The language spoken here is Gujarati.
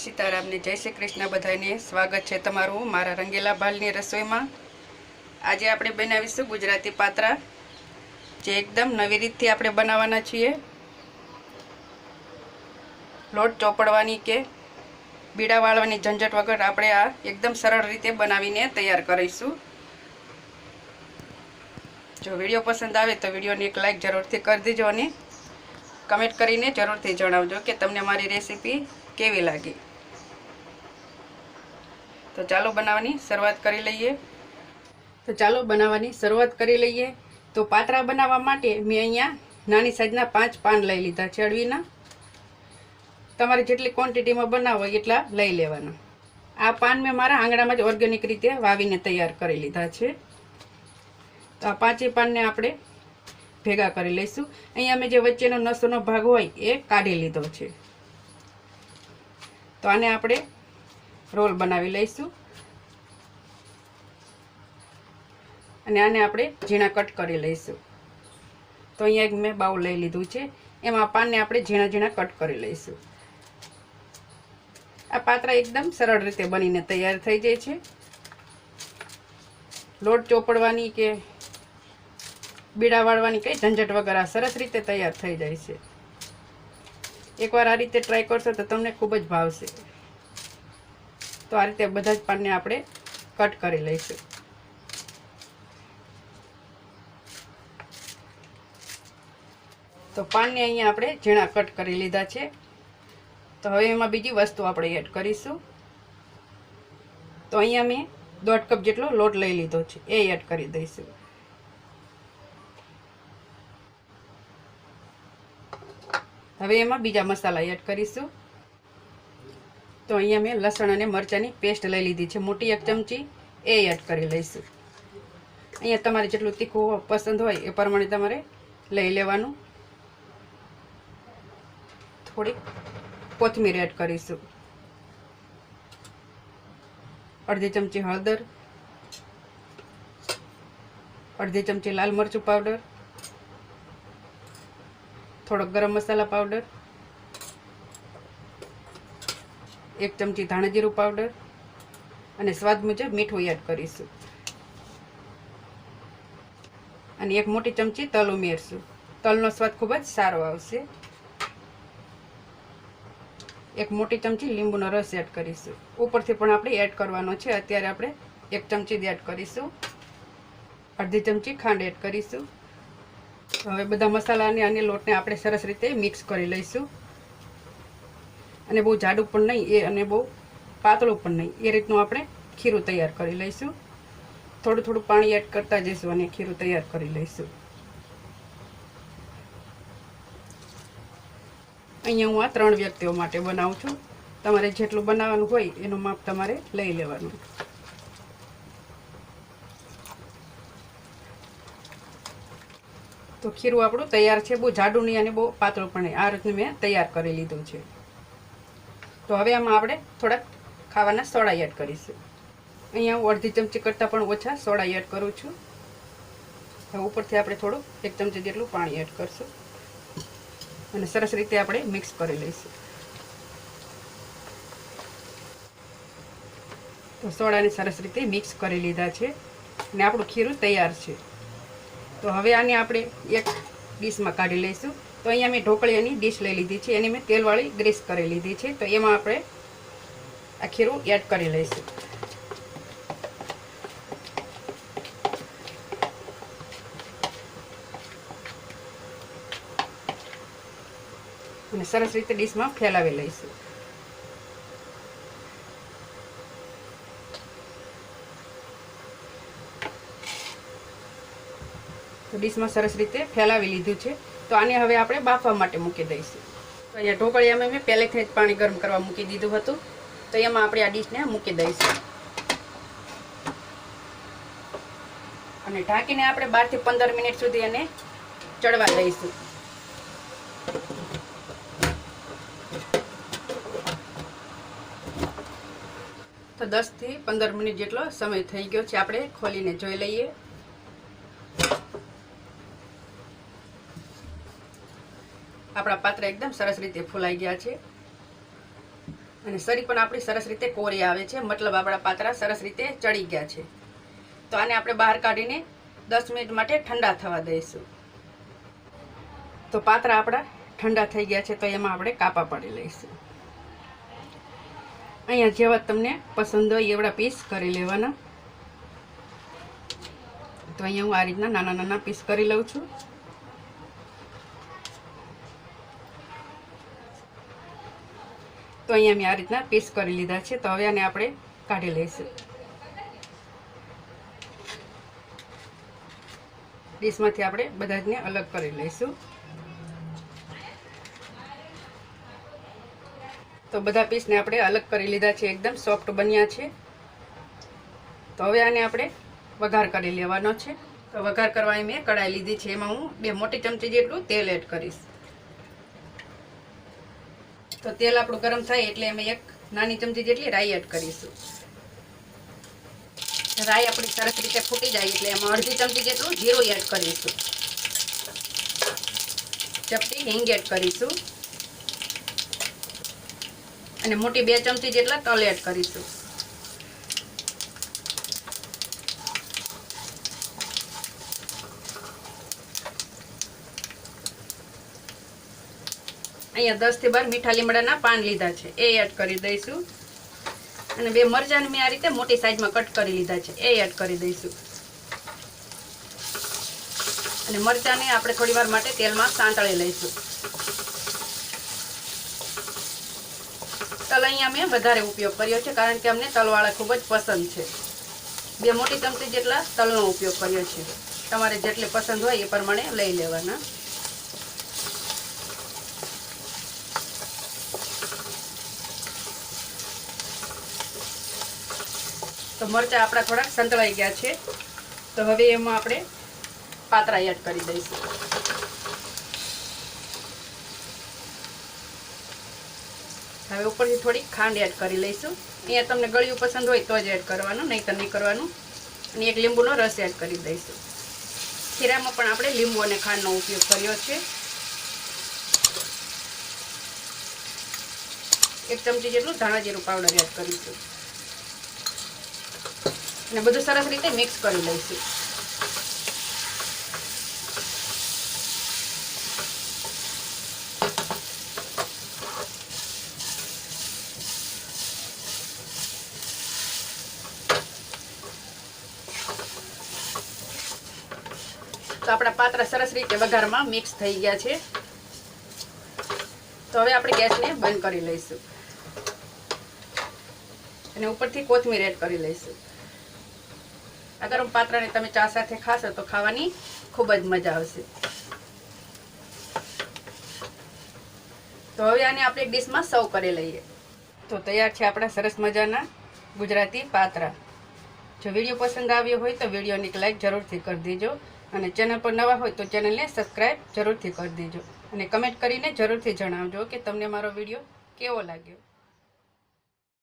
સીતારામને જય શ્રી કૃષ્ણ બધાને સ્વાગત છે તમારું મારા રંગેલા ભાલની રસોઈમાં. આજે આપણે બનાવીશું ગુજરાતી પાત્રા, જે એકદમ નવી રીતથી આપણે બનાવવાના છીએ. લોટ ચોપડવાની કે બીડા વાળવાની ઝંઝટ વગર આપણે આ એકદમ સરળ રીતે બનાવીને તૈયાર કરીશું. જો વીડિયો પસંદ આવે તો વિડીયોને એક લાઇક જરૂરથી કરી દેજો અને કમેન્ટ કરીને જરૂરથી જણાવજો કે તમને મારી રેસીપી કેવી લાગી. તો ચાલો બનાવવાની શરૂઆત કરી લઈએ. તો ચાલો બનાવવાની શરૂઆત કરી લઈએ. તો પાતરા બનાવવા માટે મેં અહીંયા નાની સાઈઝના પાંચ પાન લઈ લીધા છે અળવીના. તમારે જેટલી ક્વોન્ટિટીમાં બનાવો એટલા લઈ લેવાના. આ પાન મેં મારા આંગણામાં જ ઓર્ગેનિક રીતે વાવીને તૈયાર કરી લીધા છે. તો આ પાંચે પાનને આપણે ભેગા કરી લઈશું. અહીંયા અમે જે વચ્ચેનો નસોનો ભાગ હોય એ કાઢી લીધો છે. તો આને આપણે રોલ બનાવી લઈશું. અને આને આપણે ઝીણા કટ કરી લઈશું. તો અહીંયા એક મેં બાઉલ લઈ લીધું છે. એમાં પાનને આપણે ઝીણા ઝીણા કટ કરી લઈશું. આ પાત્રા એકદમ સરળ રીતે બનીને તૈયાર થઈ જાય છે. લોટ ચોપડવાની કે બીડા વાળવાની કંઈ ઝંઝટ વગર આ સરસ રીતે તૈયાર થઈ જાય છે. એકવાર આ રીતે ટ્રાય કરશો તો તમને ખૂબ જ ભાવશે. તો આ રીતે બધા જ પાનને આપણે કટ કરી લઈશું. તો પાનને અહીંયા આપણે ઝીણા કટ કરી લીધા છે. તો હવે એમાં બીજી વસ્તુ આપણે એડ કરીશું. તો અહીંયા મેં દોઢ કપ જેટલો લોટ લઈ લીધો છે, એ એડ કરી દઈશું. હવે એમાં બીજા મસાલા એડ કરીશું. તો અહીંયા મેં લસણ અને મરચાંની પેસ્ટ લઈ લીધી છે. મોટી એક ચમચી એ એડ કરી લઈશું. અહીંયા તમારે જેટલું તીખું પસંદ હોય એ પ્રમાણે તમારે લઈ લેવાનું. થોડીક કોથમીર એડ કરીશું. અડધી ચમચી હળદર, અડધી ચમચી લાલ મરચું પાવડર થોડોક ગરમ મસાલા પાવડર એક ચમચી ધાણાજીરું પાવડર અને સ્વાદ મુજબ મીઠું એડ કરીશું. અને એક મોટી ચમચી તલ ઉમેરશું તલનો સ્વાદ ખૂબ જ સારો આવશે. એક મોટી ચમચી લીંબુનો રસ એડ કરીશું. ઉપરથી પણ આપણે એડ કરવાનો છે. અત્યારે આપણે એક ચમચી એડ કરીશું. અડધી ચમચી ખાંડ એડ કરીશું. હવે બધા મસાલાને અને લોટને આપણે સરસ રીતે મિક્સ કરી લઈશું. અને બહુ જાડું પણ નહીં, એ અને બહુ પાતળું પણ નહીં. એ રીતનું આપણે ખીરું તૈયાર કરી લઈશું. થોડું થોડું પાણી એડ કરતા જઈશું અને ખીરું તૈયાર કરી લઈશું. અહીંયા હું આ ત્રણ વ્યક્તિઓ માટે બનાવું છું. તમારે જેટલું બનાવવાનું હોય એનું માપ તમારે લઈ લેવાનું. તો ખીરું આપણું તૈયાર છે, બહુ જાડું નહીં અને બહુ પાતળું પણ આ રીતનું મેં તૈયાર કરી લીધું છે. તો હવે આમાં આપણે થોડાક ખાવાના સોડા એડ કરીશું. અહીંયા હું અડધી ચમચી કરતાં પણ ઓછા સોડા એડ કરું છું. હવે ઉપરથી આપણે થોડું એક ચમચી જેટલું પાણી એડ કરશું. અને સરસ રીતે આપણે મિક્સ કરી લઈશું. તો સોડાને સરસ રીતે મિક્સ કરી લીધા છે અને આપણું ખીરું તૈયાર છે. તો હવે આને આપણે એક ડીશમાં કાઢી લઈશું. તો અહીંયા મેં ઢોકળીઓની ડીશ લઈ લીધી છે. એની મેં તેલવાળી ગ્રીસ કરી લીધી છે. તો એમાં આપણે આ ખીરું એડ કરી લઈશું. અને સરસ રીતે ડીશમાં ફેલાવી લઈશું. તો ડીશમાં સરસ રીતે ફેલાવી લીધું છે. તો આને હવે આપણે બાફવા માટે મૂકી દઈશું. તો અહીંયા ઢોકળિયામાં મેં પહેલેથી જ પાણી ગરમ કરવા મૂકી દીધું હતું. તો એમાં આપણે આ ડીશને મૂકી દઈશું. અને ઢાંકીને આપણે બારથી પંદર મિનિટ સુધી એને ચડવા દઈશું. તો દસથી પંદર મિનિટ જેટલો સમય થઈ ગયો છે, આપણે ખોલીને જોઈ લઈએ. આપણા પાત્ર એકદમ સરસ રીતે ફૂલાઈ ગયા છે. અને સરી પણ આપણી સરસ રીતે કોરી આવે છે, મતલબ આપણા પાત્રા સરસ રીતે ચડી ગયા છે. તો આને આપણે બહાર કાઢીને દસ મિનિટ માટે ઠંડા થવા દઈશું. તો પાત્રા આપણા ઠંડા થઈ ગયા છે, તો એમાં આપણે કાપા પાડી લઈશું. અહીંયા જેવા તમને પસંદ હોય એવડા પીસ કરી લેવાના. તો અહીંયા હું આ રીતના નાના નાના પીસ કરી લઉં છું. તો અહીંયા મેં આ રીતના પીસ કરી લીધા છે. તો હવે આને આપણે કાઢી લઈશું. ડીશમાંથી આપણે બધા જને અલગ કરી લઈશું. તો બધા પીસને આપણે અલગ કરી લીધા છે. એકદમ સોફ્ટ બન્યા છે. તો હવે આને આપણે વઘાર કરી લેવાનો છે. તો વઘાર કરવાની મેં કઢાઈ લીધી છે. એમાં હું બે મોટી ચમચી જેટલું તેલ એડ કરીશ. તો તેલ આપણું ગરમ થાય એટલે એમાં એક નાની ચમચી જેટલી રાઈ એડ કરીશું. રાઈ આપણી સરસ રીતે ફૂટી જાય એટલે એમાં અડધી ચમચી જેટલું જીરું એડ કરીશું. ચપટી હિંગ એડ કરીશું. અને મોટી બે ચમચી જેટલા તલ એડ કરીશું. અહીંયા દસથી બાર મીઠા લીમડાના પાન લીધા છે. એ એડ કરી દઈશું. અને બે મરચાંને મેં આ રીતે મોટી સાઈઝમાં કટ કરી લીધા છે. એ એડ કરી દઈશું. અને મરચાંને આપણે થોડી વાર માટે તેલમાં સાંતળી લઈશું. તલ અહીંયા મેં વધારે ઉપયોગ કર્યો છે, કારણ કે અમને તલવાળા ખૂબ જ પસંદ છે. બે મોટી ચમચી જેટલા તલનો ઉપયોગ કર્યો છે. તમારે જેટલી પસંદ હોય એ પ્રમાણે લઈ લેવાના. તો મરચાં આપણા થોડાક સંતળાઈ ગયા છે. તો હવે એમાં આપણે પાતરા એડ કરી દઈશું. હવે ઉપરથી થોડી ખાંડ એડ કરી લઈશું. અહીંયા તમને ગળ્યું પસંદ હોય તો જ એડ કરવાનું નહીં તો નહીં કરવાનું. અને એક લીંબુનો રસ એડ કરી દઈશું. ખીરામાં પણ આપણે લીંબુ અને ખાંડનો ઉપયોગ કર્યો છે. એક ચમચી જેટલું ધાણા જીરું પાવડર એડ કરીશું. અને બધું સરસ રીતે મિક્સ કરી લઈશું. તો આપણા પાત્ર સરસ રીતે વઘારમાં મિક્સ થઈ ગયા છે. તો હવે આપણે ગેસને બંધ કરી લઈશું. અને ઉપરથી કોથમીર એડ કરી લઈશું. આ ગરમ પાત્રાને તમે ચા સાથે ખાશો તો ખાવાની ખૂબ જ મજા આવશે. તો હવે આને આપણે એક ડીશમાં સર્વ કરી લઈએ. તો તૈયાર છે આપણા સરસ મજાના ગુજરાતી પાત્રા. જો વીડિયો પસંદ આવ્યો હોય તો વિડીયોને એક લાઈક જરૂરથી કરી દેજો અને ચેનલ પર નવા હોય તો ચેનલને સબસ્ક્રાઈબ જરૂરથી કરી દેજો. અને કમેન્ટ કરીને જરૂરથી જણાવજો કે તમને મારો વીડિયો કેવો લાગ્યો.